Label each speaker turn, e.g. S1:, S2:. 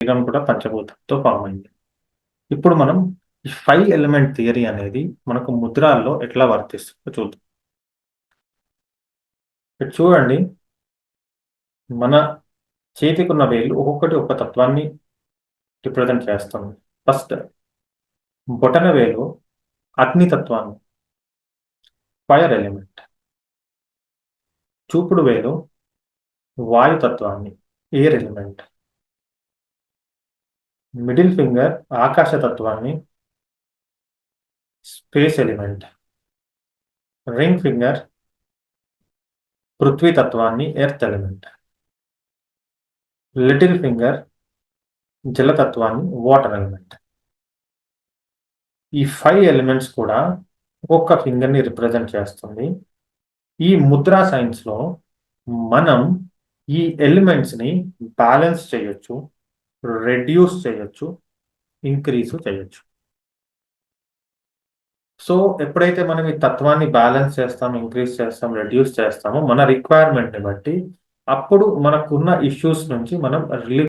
S1: శరీరం కూడా పంచభూతంతో ఫామ్ అయింది. ఇప్పుడు మనం ఈ ఫైవ్ ఎలిమెంట్ థియరీ అనేది మనకు ముద్రాల్లో ఎట్లా వర్తిస్తుందో చూద్దాం. ఇక్కడ చూడండి. మన చేతికున్న వేలు ఒక్కొక్కటి ఒక తత్వాన్ని రిప్రజెంట్ చేస్తుంది. ఫస్ట్ బొటన వేలు అగ్ని తత్వాన్ని ఫైర్ ఎలిమెంట్. చూపుడు వేలు వాయుతత్వాన్ని ఎయిర్ ఎలిమెంట్. మిడిల్ ఫింగర్ ఆకాశ తత్వాన్ని స్పేస్ ఎలిమెంట్ రింగ్ ఫింగర్ పృథ్వీ తత్వాన్ని ఎర్త్ ఎలిమెంట్ లిటిల్ ఫింగర్ జలతత్వాన్ని వాటర్ ఎలిమెంట్ ఈ ఫైవ్ ఎలిమెంట్స్ కూడా ఒక్కొక్క ఫింగర్ని రిప్రజెంట్ చేస్తుంది. ఈ ముద్రా సైన్స్లో మనం ఈ ఎలిమెంట్స్ని బ్యాలెన్స్ చేయొచ్చు. రెడ్యూస్ చేయొచ్చు ఇంక్రీజ్ చేయొచ్చు. సో ఎప్పుడైతే మనం ఈ తత్వాన్ని బ్యాలెన్స్ చేస్తాం ఇంక్రీజ్ చేస్తాం రెడ్యూస్ చేస్తామో మన రిక్వైర్మెంట్ని బట్టి అప్పుడు మనకున్న ఇష్యూస్ నుంచి మనం రిలీఫ్